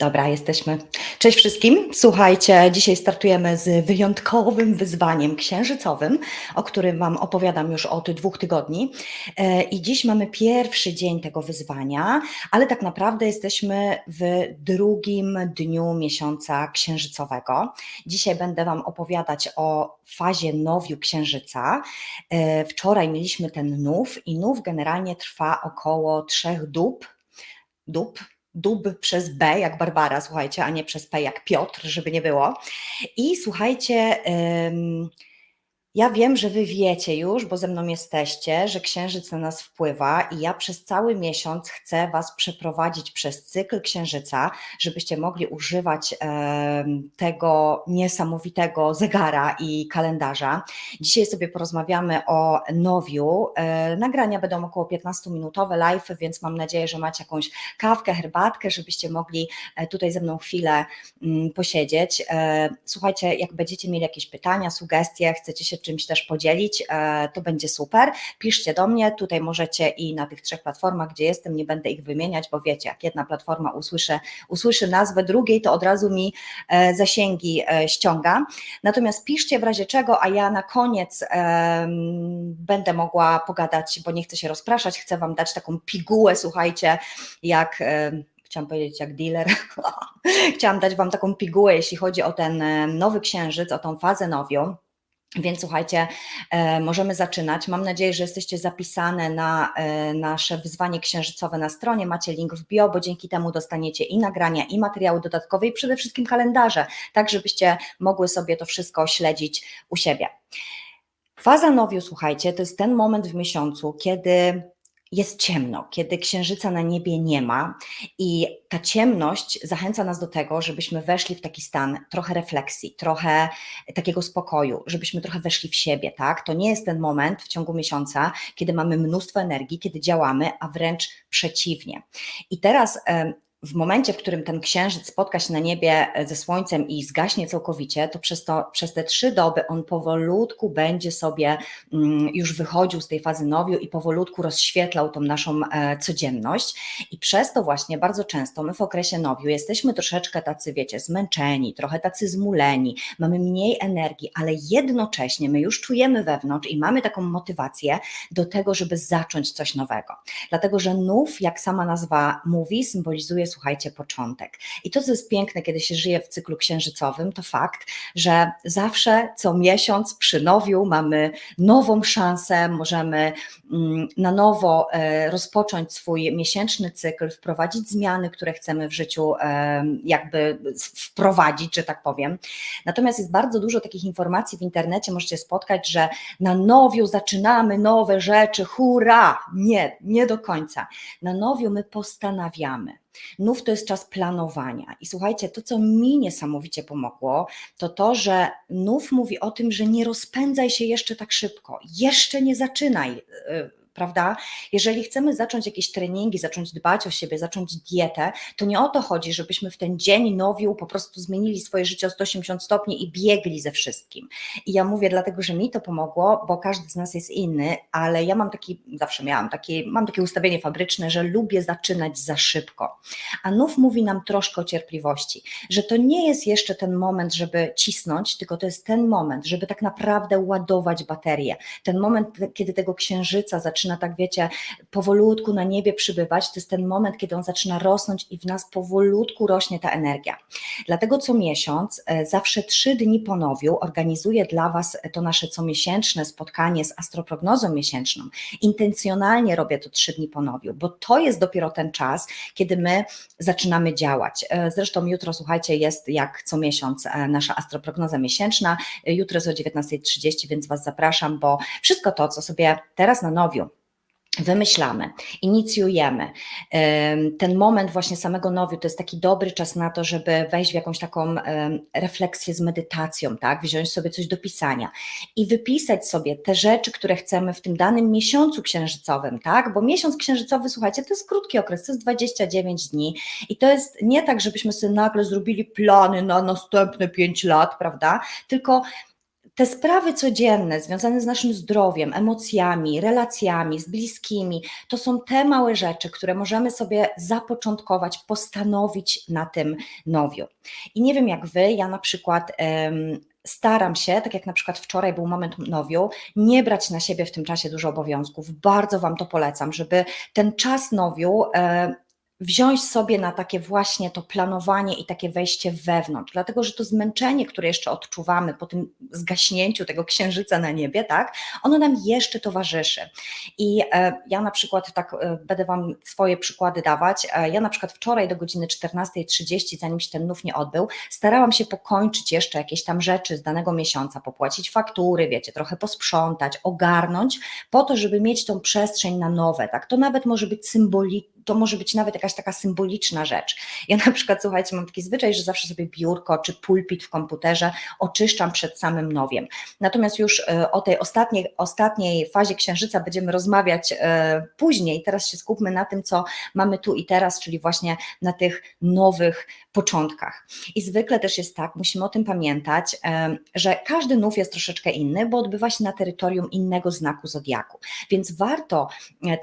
Dobra, jesteśmy. Cześć wszystkim. Słuchajcie, dzisiaj startujemy z wyjątkowym wyzwaniem księżycowym, o którym Wam opowiadam już od dwóch tygodni. E, I dziś mamy pierwszy dzień tego wyzwania, ale tak naprawdę jesteśmy w drugim dniu miesiąca księżycowego. Dzisiaj będę Wam opowiadać o fazie nowiu księżyca. E, Wczoraj mieliśmy ten nów i nów generalnie trwa około trzech dób. Dób, dub przez B jak Barbara, słuchajcie, a nie przez P jak Piotr, żeby nie było. I słuchajcie, ja wiem, że wy wiecie już, bo ze mną jesteście, że księżyc na nas wpływa i ja przez cały miesiąc chcę was przeprowadzić przez cykl księżyca, żebyście mogli używać em, tego niesamowitego zegara i kalendarza. Dzisiaj sobie porozmawiamy o nowiu. E, nagrania będą około 15-minutowe live, więc mam nadzieję, że macie jakąś kawkę, herbatkę, żebyście mogli e, tutaj ze mną chwilę mm, posiedzieć. E, Słuchajcie, jak będziecie mieli jakieś pytania, sugestie, chcecie się czymś też podzielić, e, to będzie super. Piszcie do mnie, tutaj możecie i na tych trzech platformach, gdzie jestem, nie będę ich wymieniać, bo wiecie, jak jedna platforma usłyszy, usłyszy nazwę drugiej, to od razu mi e, zasięgi e, ściąga. Natomiast piszcie w razie czego, a ja na koniec będę mogła pogadać, bo nie chcę się rozpraszać, chcę Wam dać taką pigułę, słuchajcie, jak chciałam powiedzieć jak dealer. Chciałam dać Wam taką pigułę, jeśli chodzi o ten nowy księżyc, o tą fazę nowią. Więc słuchajcie, e, możemy zaczynać. Mam nadzieję, że jesteście zapisane na e, nasze wyzwanie księżycowe na stronie. Macie link w bio, bo dzięki temu dostaniecie i nagrania, i materiały dodatkowe, i przede wszystkim kalendarze, tak żebyście mogły sobie to wszystko śledzić u siebie. Faza nowiu, słuchajcie, to jest ten moment w miesiącu, kiedy jest ciemno, kiedy księżyca na niebie nie ma i ta ciemność zachęca nas do tego, żebyśmy weszli w taki stan trochę refleksji, trochę takiego spokoju, żebyśmy trochę weszli w siebie, tak? To nie jest ten moment w ciągu miesiąca, kiedy mamy mnóstwo energii, kiedy działamy, a wręcz przeciwnie. I teraz w momencie, w którym ten księżyc spotka się na niebie e, ze słońcem i zgaśnie całkowicie, to przez, to przez te trzy doby on powolutku będzie sobie mm, już wychodził z tej fazy nowiu i powolutku rozświetlał tą naszą e, codzienność. I przez to właśnie bardzo często my w okresie nowiu jesteśmy troszeczkę tacy, wiecie, zmęczeni, trochę tacy zmuleni, mamy mniej energii, ale jednocześnie my już czujemy wewnątrz i mamy taką motywację do tego, żeby zacząć coś nowego. Dlatego, że nów, jak sama nazwa mówi, symbolizuje, słuchajcie, początek. I to, co jest piękne, kiedy się żyje w cyklu księżycowym, to fakt, że zawsze co miesiąc przy nowiu mamy nową szansę, możemy mm, na nowo e, rozpocząć swój miesięczny cykl, wprowadzić zmiany, które chcemy w życiu e, jakby wprowadzić, że tak powiem. Natomiast jest bardzo dużo takich informacji w internecie, możecie spotkać, że na nowiu zaczynamy nowe rzeczy, hurra! Nie, nie do końca. Na nowiu my postanawiamy. Nów to jest czas planowania. I słuchajcie, to, co mi niesamowicie pomogło, to to, że nów mówi o tym, że nie rozpędzaj się jeszcze tak szybko, jeszcze nie zaczynaj. Prawda? Jeżeli chcemy zacząć jakieś treningi, zacząć dbać o siebie, zacząć dietę, to nie o to chodzi, żebyśmy w ten dzień nowiu po prostu zmienili swoje życie o 180 stopni i biegli ze wszystkim. I ja mówię dlatego, że mi to pomogło, bo każdy z nas jest inny, ale ja mam taki, zawsze miałam takie, mam takie ustawienie fabryczne, że lubię zaczynać za szybko. A nów mówi nam troszkę o cierpliwości, że to nie jest jeszcze ten moment, żeby cisnąć, tylko to jest ten moment, żeby tak naprawdę ładować baterię. Ten moment, kiedy tego księżyca zaczyna tak, wiecie, powolutku na niebie przybywać, to jest ten moment, kiedy on zaczyna rosnąć i w nas powolutku rośnie ta energia. Dlatego co miesiąc, e, zawsze trzy dni po nowiu organizuję dla Was to nasze comiesięczne spotkanie z astroprognozą miesięczną. Intencjonalnie robię to trzy dni po nowiu, bo to jest dopiero ten czas, kiedy my zaczynamy działać. E, Zresztą jutro, słuchajcie, jest jak co miesiąc e, nasza astroprognoza miesięczna. E, Jutro jest o 19.30, więc Was zapraszam, bo wszystko to, co sobie teraz na nowiu wymyślamy, inicjujemy. Ten moment właśnie samego nowiu to jest taki dobry czas na to, żeby wejść w jakąś taką refleksję z medytacją, tak? Wziąć sobie coś do pisania i wypisać sobie te rzeczy, które chcemy w tym danym miesiącu księżycowym, tak? Bo miesiąc księżycowy, słuchajcie, to jest krótki okres, to jest 29 dni i to jest nie tak, żebyśmy sobie nagle zrobili plany na następne 5 lat, prawda? Tylko te sprawy codzienne związane z naszym zdrowiem, emocjami, relacjami z bliskimi, to są te małe rzeczy, które możemy sobie zapoczątkować, postanowić na tym nowiu. I nie wiem jak wy, ja na przykład staram się, tak jak na przykład wczoraj był moment nowiu, nie brać na siebie w tym czasie dużo obowiązków. Bardzo Wam to polecam, żeby ten czas nowiu e, wziąć sobie na takie właśnie to planowanie i takie wejście wewnątrz, dlatego że to zmęczenie, które jeszcze odczuwamy po tym zgaśnięciu tego księżyca na niebie, tak, ono nam jeszcze towarzyszy. I e, ja na przykład tak e, będę Wam swoje przykłady dawać. E, ja na przykład wczoraj do godziny 14.30, zanim się ten nów nie odbył, starałam się pokończyć jeszcze jakieś tam rzeczy z danego miesiąca, popłacić faktury, wiecie, trochę posprzątać, ogarnąć, po to, żeby mieć tą przestrzeń na nowe, tak. To nawet może być symboliczne to może być nawet jakaś taka symboliczna rzecz. Ja na przykład, słuchajcie, mam taki zwyczaj, że zawsze sobie biurko czy pulpit w komputerze oczyszczam przed samym nowiem. Natomiast już e, o tej ostatniej, ostatniej fazie księżyca będziemy rozmawiać e, później. Teraz się skupmy na tym, co mamy tu i teraz, czyli właśnie na tych nowych początkach. I zwykle też jest tak, musimy o tym pamiętać, e, że każdy nów jest troszeczkę inny, bo odbywa się na terytorium innego znaku zodiaku. Więc warto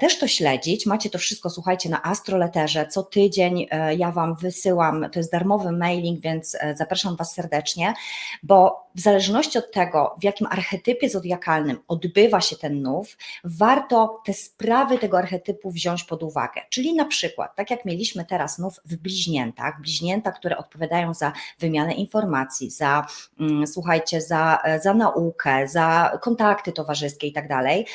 też to śledzić. Macie to wszystko, słuchajcie, na Astroleterze. Co tydzień e, ja Wam wysyłam, to jest darmowy mailing, więc e, zapraszam Was serdecznie, bo w zależności od tego, w jakim archetypie zodiakalnym odbywa się ten nów, warto te sprawy tego archetypu wziąć pod uwagę. Czyli na przykład, tak jak mieliśmy teraz nów w bliźniętach, bliźnięta, które odpowiadają za wymianę informacji, za, mm, słuchajcie, za, e, za naukę, za kontakty towarzyskie i tak dalej,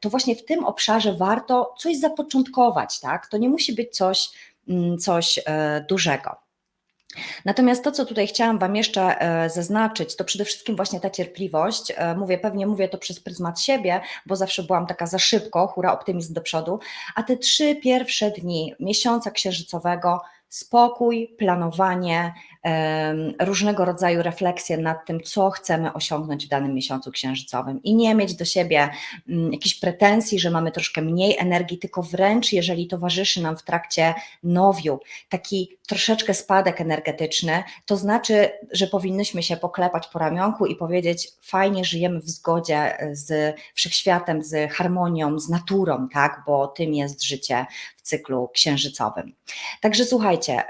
to właśnie w tym obszarze warto coś zapoczątkować, tak? To nie musi być coś, mm, coś e, dużego. Natomiast to, co tutaj chciałam Wam jeszcze e, zaznaczyć, to przede wszystkim właśnie ta cierpliwość. E, mówię, pewnie mówię to przez pryzmat siebie, bo zawsze byłam taka za szybko, hura, optymizm do przodu, a te trzy pierwsze dni miesiąca księżycowego, spokój, planowanie, różnego rodzaju refleksje nad tym, co chcemy osiągnąć w danym miesiącu księżycowym i nie mieć do siebie mm, jakichś pretensji, że mamy troszkę mniej energii, tylko wręcz jeżeli towarzyszy nam w trakcie nowiu taki troszeczkę spadek energetyczny, to znaczy, że powinnyśmy się poklepać po ramionku i powiedzieć, fajnie żyjemy w zgodzie z wszechświatem, z harmonią, z naturą, tak, bo tym jest życie w cyklu księżycowym. Także słuchajcie,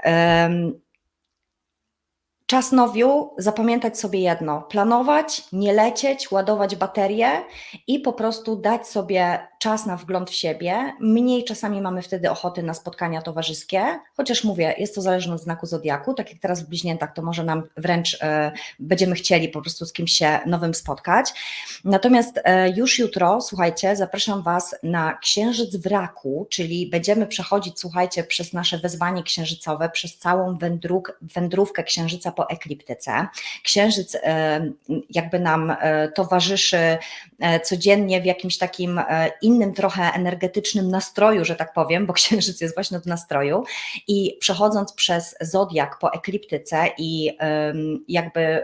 Czas nowiu, zapamiętać sobie jedno: planować, nie lecieć, ładować baterie i po prostu dać sobie czas na wgląd w siebie. Mniej czasami mamy wtedy ochoty na spotkania towarzyskie, chociaż mówię, jest to zależne od znaku zodiaku. Tak jak teraz w bliźniętach, to może nam wręcz e, będziemy chcieli po prostu z kimś się nowym spotkać. Natomiast e, już jutro, słuchajcie, zapraszam Was na księżyc w raku, czyli będziemy przechodzić, słuchajcie, przez nasze wezwanie księżycowe, przez całą wędruk, wędrówkę księżyca po ekliptyce. Księżyc e, jakby nam towarzyszy codziennie w jakimś takim innym trochę energetycznym nastroju, że tak powiem, bo księżyc jest właśnie w nastroju i przechodząc przez zodiak po ekliptyce i jakby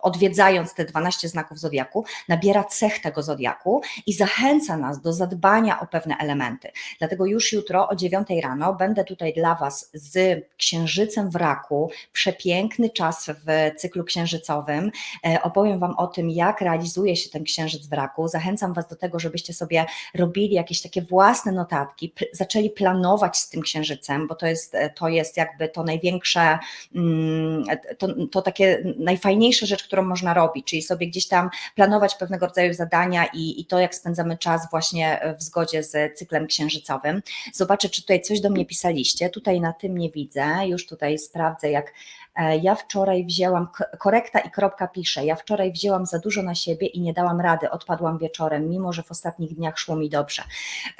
odwiedzając te 12 znaków zodiaku, nabiera cech tego zodiaku i zachęca nas do zadbania o pewne elementy. Dlatego już jutro o 9 rano będę tutaj dla Was z księżycem w raku, przepiękny czas czas w cyklu księżycowym. E, opowiem Wam o tym, jak realizuje się ten księżyc w raku. Zachęcam Was do tego, żebyście sobie robili jakieś takie własne notatki, zaczęli planować z tym księżycem, bo to jest, e, to jest jakby to największe, mm, to, to takie najfajniejsza rzecz, którą można robić, czyli sobie gdzieś tam planować pewnego rodzaju zadania i, i to, jak spędzamy czas właśnie w zgodzie z cyklem księżycowym. Zobaczę, czy tutaj coś do mnie pisaliście. Tutaj na tym nie widzę. Już tutaj sprawdzę, jak E, ja wczoraj wzięłam, korekta i kropka pisze, ja wczoraj wzięłam za dużo na siebie i nie dałam rady, odpadłam wieczorem, mimo że w ostatnich dniach szło mi dobrze.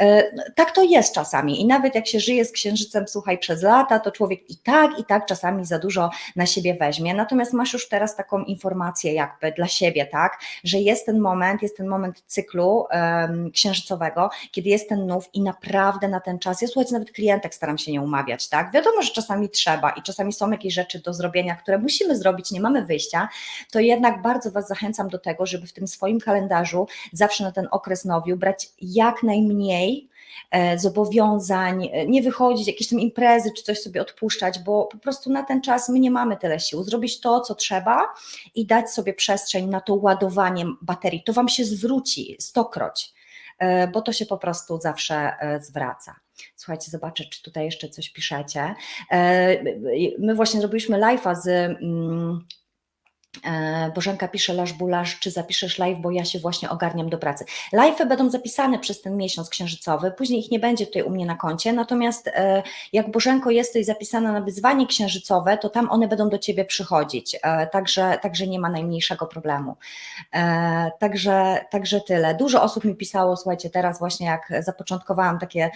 E, tak to jest czasami. I nawet jak się żyje z księżycem, słuchaj, przez lata, to człowiek i tak, i tak czasami za dużo na siebie weźmie, natomiast masz już teraz taką informację jakby dla siebie, tak, że jest ten moment, jest ten moment cyklu um, księżycowego, kiedy jest ten nów i naprawdę na ten czas, ja słuchajcie, nawet klientek staram się nie umawiać, tak, wiadomo, że czasami trzeba i czasami są jakieś rzeczy do zrobienia, zrobienia, które musimy zrobić, nie mamy wyjścia, to jednak bardzo Was zachęcam do tego, żeby w tym swoim kalendarzu zawsze na ten okres nowiu brać jak najmniej e, zobowiązań, e, nie wychodzić, jakieś tam imprezy czy coś sobie odpuszczać, bo po prostu na ten czas my nie mamy tyle sił. Zrobić to, co trzeba i dać sobie przestrzeń na to ładowanie baterii. To Wam się zwróci stokroć, e, bo to się po prostu zawsze zwraca. Słuchajcie, zobaczę, czy tutaj jeszcze coś piszecie. E, My właśnie zrobiliśmy live'a z mm, Bożenka pisze, Lasz Bulasz, czy zapiszesz live, bo ja się właśnie ogarniam do pracy. Live'y będą zapisane przez ten miesiąc księżycowy, później ich nie będzie tutaj u mnie na koncie, natomiast e, jak Bożenko jesteś zapisana na wyzwanie księżycowe, to tam one będą do Ciebie przychodzić, e, także, także nie ma najmniejszego problemu. Także, także tyle. Dużo osób mi pisało, słuchajcie, teraz właśnie jak zapoczątkowałam takie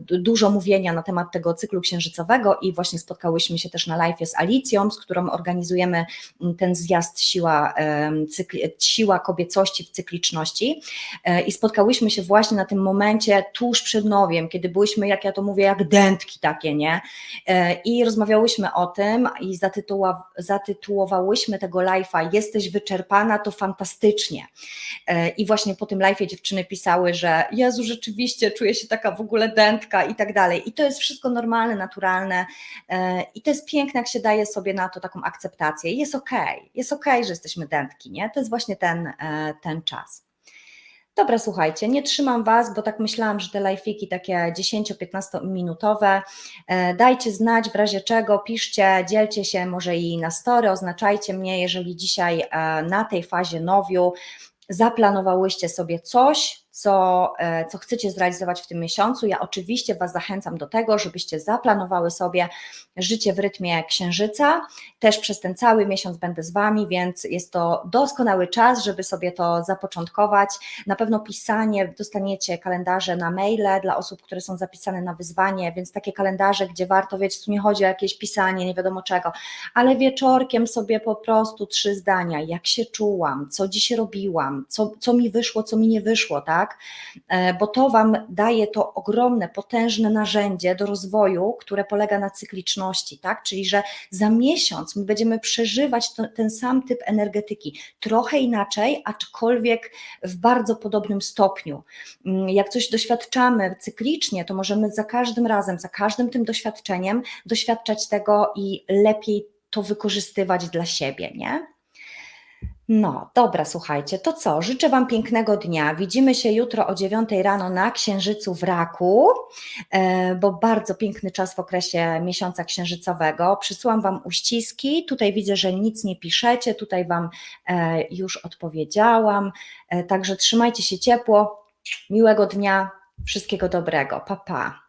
dużo mówienia na temat tego cyklu księżycowego i właśnie spotkałyśmy się też na live z Alicją, z którą organizujemy ten zjazd siła, siła kobiecości w cykliczności e, i spotkałyśmy się właśnie na tym momencie tuż przed nowiem, kiedy byłyśmy, jak ja to mówię, jak dętki takie, nie? E, I rozmawiałyśmy o tym i zatytuła, zatytułowałyśmy tego live'a Jesteś wyczerpana, to fantastycznie. E, I właśnie po tym live'ie dziewczyny pisały, że Jezu, rzeczywiście czuję się taka w ogóle dętka i tak dalej. I to jest wszystko normalne, naturalne i to jest piękne, jak się daje sobie na to taką akceptację. Jest okej, jest okay, że jesteśmy dętki, nie? To jest właśnie ten, e, ten czas. Dobra, słuchajcie, nie trzymam Was, bo tak myślałam, że te live'iki takie 10-15 minutowe. E, dajcie znać w razie czego, piszcie, dzielcie się może i na story, oznaczajcie mnie, jeżeli dzisiaj e, na tej fazie nowiu zaplanowałyście sobie coś, co, e, co chcecie zrealizować w tym miesiącu. Ja oczywiście Was zachęcam do tego, żebyście zaplanowały sobie życie w rytmie księżyca. Też przez ten cały miesiąc będę z Wami, więc jest to doskonały czas, żeby sobie to zapoczątkować. Na pewno pisanie, dostaniecie kalendarze na maile dla osób, które są zapisane na wyzwanie, więc takie kalendarze, gdzie warto, wiecie, tu nie chodzi o jakieś pisanie, nie wiadomo czego, ale wieczorkiem sobie po prostu trzy zdania, jak się czułam, co dziś robiłam, co, co mi wyszło, co mi nie wyszło, tak? Tak? E, bo to Wam daje to ogromne, potężne narzędzie do rozwoju, które polega na cykliczności, tak? Czyli, że za miesiąc my będziemy przeżywać to, ten sam typ energetyki, trochę inaczej, aczkolwiek w bardzo podobnym stopniu. Mm, jak coś doświadczamy cyklicznie, to możemy za każdym razem, za każdym tym doświadczeniem doświadczać tego i lepiej to wykorzystywać dla siebie, nie? No, dobra, słuchajcie, to co? Życzę Wam pięknego dnia. Widzimy się jutro o 9 rano na Księżycu w Raku, e, bo bardzo piękny czas w okresie miesiąca księżycowego. Przysyłam Wam uściski. Tutaj widzę, że nic nie piszecie, tutaj Wam e, już odpowiedziałam. E, także trzymajcie się ciepło. Miłego dnia, wszystkiego dobrego. Pa, pa.